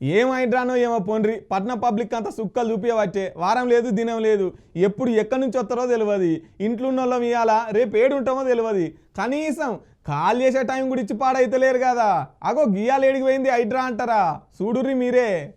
ఏం ఏమో పోండ్రి పట్నం పబ్లిక్ అంతా సుక్కలు చూపించవచ్చే వారం లేదు దినం లేదు. ఎప్పుడు ఎక్కడి నుంచి వస్తారో తెలియదు ఇంట్లో ఉన్న వాళ్ళం ఇవాళ రేపు ఏడు ఉంటామో తెలియదు కనీసం కాల్ చేసే టైం కూడా ఇచ్చి పాడైతలేరు కదా. అగో గియాలు ఏడిగిపోయింది హైడ్రా అంటారా? చూడుర్రి మీరే.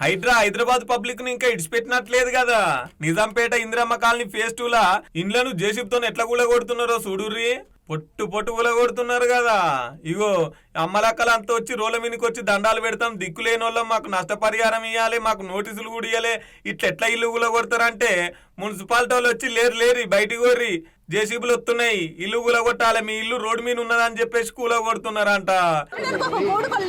హైడ్రా హైదరాబాద్ పబ్లిక్ను ఇంకా ఇడిచిపెట్టినట్లేదు కదా. Nizampet Indiramma colony phase two లా ఇండ్లను జేసీబ్ ఎట్లా కూలగొడుతున్నారో చూడుర్రి. పొట్టు పొట్టు కూలగొడుతున్నారు కదా. ఇగో అమ్మలక్కలు అంతా వచ్చి రోల మీదకి వచ్చి దండాలు పెడతాం. దిక్కులేని వాళ్ళం మాకు నష్టపరిహారం ఇవ్వాలి మాకు నోటీసులు కూడా ఇవ్వాలి ఇట్లా ఎట్లా ఇల్లు కూలగొడతారంటే మున్సిపాలిటీ వాళ్ళు వచ్చి లేరు లేరు బయటికి కోర్రి జేసీబీలు వస్తున్నాయి ఇల్లు కూలగొట్టాలి మీ ఇల్లు రోడ్డు మీద ఉన్నదని చెప్పేసి కూలగొడుతున్నారంట.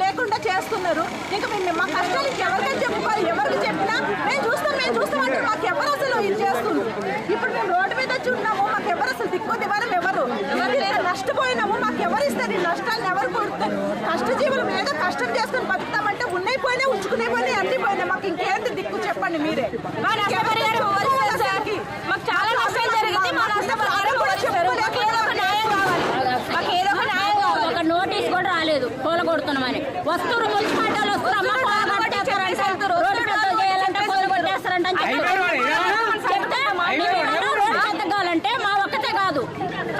లేకుండా చేస్తున్నారు ఇంకా మేము మా కష్టాలు ఎవరికైనా చెప్పుకోవాలి ఎవరికి చెప్పినా మేము చూస్తాం మేము చూస్తాం అంటే మాకు ఎవరు అసలు ఇది చేస్తుంది ఇప్పుడు మేము రోడ్డు మీద వచ్చి ఉన్నాము మాకు ఎవరు అసలు దిక్కు దివారం ఎవరు? నష్టపోయినాము మాకు ఎవరు ఇస్తారు ఈ నష్టాలను ఎవరు కొడుతారు కష్టజీవులు ఏదో కష్టం చేసుకుని బతుకుతామంటే ఉన్నాయి పోయినాయి ఉంచుకునే పోయినా అన్ని పోయినా మాకు ఇంకేంటి దిక్కు చెప్పండి మీరే మాకు చాలా నష్టం జరిగింది మా నష్టపరిహారం కూడా చెప్పారు మాకు ఏదో ఒక న్యాయం కావాలి మాకు ఏదో ఒక న్యాయం కావాలి ఒక నోటీస్ కూడా రాలేదు కూల కొడుతున్నామని వస్తున్నారు మున్సిపాలిటీలు వస్తున్నారు అమ్మ కూల కొట్టేస్తారంట రోడ్డు పెద్దలు చేయాలంటే కూల కొట్టేస్తారంట అని చెప్పారు. చెప్తే మేము ఏమన్నా రోడ్డు పెద్ద కావాలంటే మా ఒక్కతే కాదు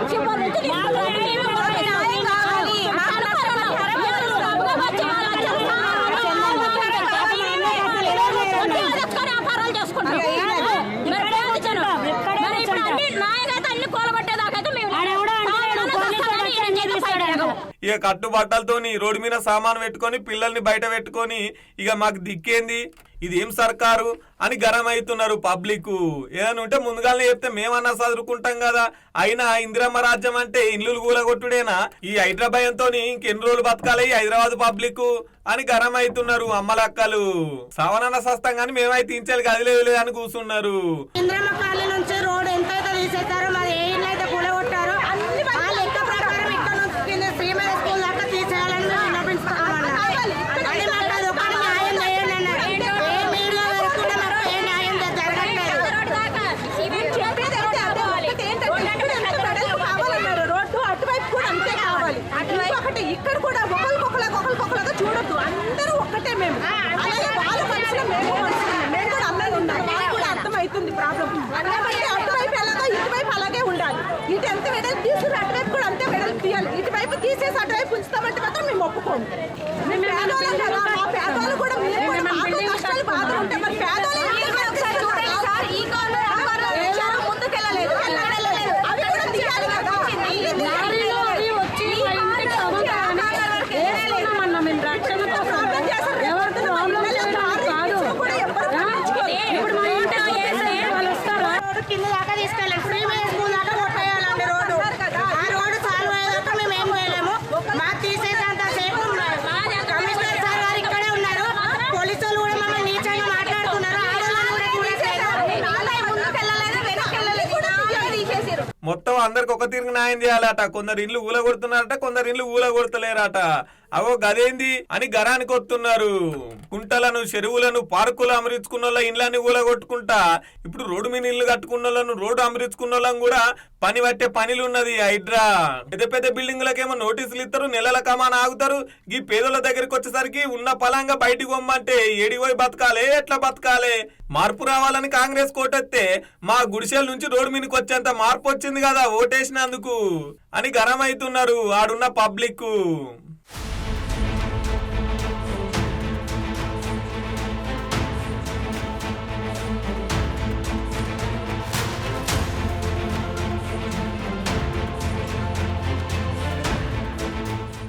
చివరి నుంచి తీసుకుని మేము కూడా న్యాయం కావాలి. మాకు నష్టపరిహారం ఎవరు డబ్బుగా వచ్చి వాళ్ళు వచ్చి ఎత్తుకొని వ్యాపారాలు చేసుకుంటారు మరి పేద జనం. మరి ఇప్పుడు అన్ని నాయకైతే అన్ని కూలగొట్టేదాకైతే మేము వస్తామని ఈయన చెప్పి పైన ఇక కట్టుబట్టలతోని రోడ్డు మీద సామాను పెట్టుకొని పిల్లల్ని బయట పెట్టుకొని ఇక మాకు దిక్కేంది? ఇది ఏం సర్కారు? అని గరం అవుతున్నారు పబ్లిక్ ఏదైనా ఉంటే ముందుగానే చెప్తే మేమన్నా చదువుకుంటాం కదా. అయినా ఇందిరమ్మ రాజ్యం అంటే ఇండ్లు కూలగొట్టుడేనా? ఈ హైదరాబాద్తో ఇంకెన్ని రోజులు బతకాలి హైదరాబాద్ పబ్లిక్ అని గరం అవుతున్నారు అమ్మలక్కలు. సవనన్న సస్తం కానీ మేమైతే ఇంచాలి కదిలేదు అని కూర్చున్నారు. ఇంద్రమ్మ కాలనీ నుంచి రోడ్ మరి ఏ ఇల్లు అయితే కూలగొట్టారో ఆ లెక్క ప్రకారం ఇక్కడ నుంచి కింద శ్రీమతి స్కూల్ దాకా తీసేయాలని మేము విన్నపించుకుంటామన్నారు. అది మాకు అది ఒకటి న్యాయం చేయండి అన్నారు. ఏ మీడియా వరకు మాకు ఏ న్యాయం జరగట్లేదు చెప్పేది అంటే అదే ఒకటి ఏంటంటే ఇక్కడ ఎంత వెడల్పు కావాలన్నారు రోడ్డు అటువైపు కూడా అంతే కావాలి ఇంకొకటి ఇక్కడ కూడా ఒకరికొకలాగా ఒకరికొకలాగా చూడొద్దు అందరూ ఒక్కటే మేము అలాగే వాళ్ళ మనుషులు మేము మనుషులు మేము కూడా అందరూ ఉన్నాం మాకు కూడా అర్థమవుతుంది ప్రాబ్లం కాబట్టి అటువైపు ఎలాగో ఇటువైపు అలాగే ఉండాలి. ఇటు ఎంత వెడల్పు తీసుకుని అటువైపు కూడా అంతే వెడల్పు తీయాలి. ఇటువైపు తీసేసి అటువైపు ఉంచుతామంటే మాత్రం మేము ఒప్పుకోము. మేము పేదవాళ్ళం కదా మా పేదవాళ్ళు కూడా మాకు కష్టాలు బాధలు ఉంటాయి మరి పేదవాళ్ళు ఈ కార్నర్ ఆ కార్నర్ చాలా ముందుకెళ్ళలేదు వెళ్ళలేదు అవి కూడా తీయాలి కదా లారీలో అవి వచ్చి మా ఇంటికి తవ్వుతారని వేసుకున్నామన్నా మేము రక్షణతో ప్రాబ్లం చేశారు ఎవరితో ప్రాబ్లం చేయడానికి కాదు ఇప్పుడు మా ఇంటికి వేస్తే వాళ్ళు వస్తారా రోడ్డు కింద దాకా తీసుకెళ్ళాలి శ్రీమతి స్కూల్ దాకా కొట్టేయాలండి రోడ్డు. ఆ రోడ్డు సాల్వ్ అయ్యేదాకా మేము ఏం చేయలేము. మాకు తీసేసేంత సేపు కమిషనర్ సార్ గారు ఇక్కడే ఉన్నారు. పోలీసు వాళ్ళు కూడా మమ్మల్ని నీచంగా మాట్లాడుతున్నారు. మొత్తం అందరికి ఒక తిరిగి న్యాయం చేయాలట. కొందరు ఇల్లు ఊలగొడుతున్నారట కొందరు ఇల్లు ఊలగొడతలేరట. అవో గదేంది అని గరానికి వస్తున్నారు కుంటలను చెరువులను పార్కులు అమరించుకున్న వాళ్ళ ఇండ్లని ఊలగొట్టుకుంటా. ఇప్పుడు రోడ్డు మీద ఇల్లు కట్టుకున్న వాళ్ళను రోడ్డు అమరించుకున్న వాళ్ళని కూడా పని పట్టే పనిలు ఉన్నది హైడ్రా. పెద్ద పెద్ద బిల్డింగ్లకేమో నోటీసులు ఇస్తారు నెలల కమాన ఆగుతారు. ఈ పేదల దగ్గరికి వచ్చేసరికి ఉన్న పలంగా బయటికి పొమ్మంటే ఏడిపోయి బతకాలే ఎట్లా బతకాలే? మార్పు రావాలని కాంగ్రెస్ కోటెత్తే మా గుడిసెల నుంచి రోడ్డు మీదకి వచ్చేంత మార్పు వచ్చింది కదా ఓటేసినందుకు అని గరం అవుతున్నారు ఆడున్న పబ్లిక్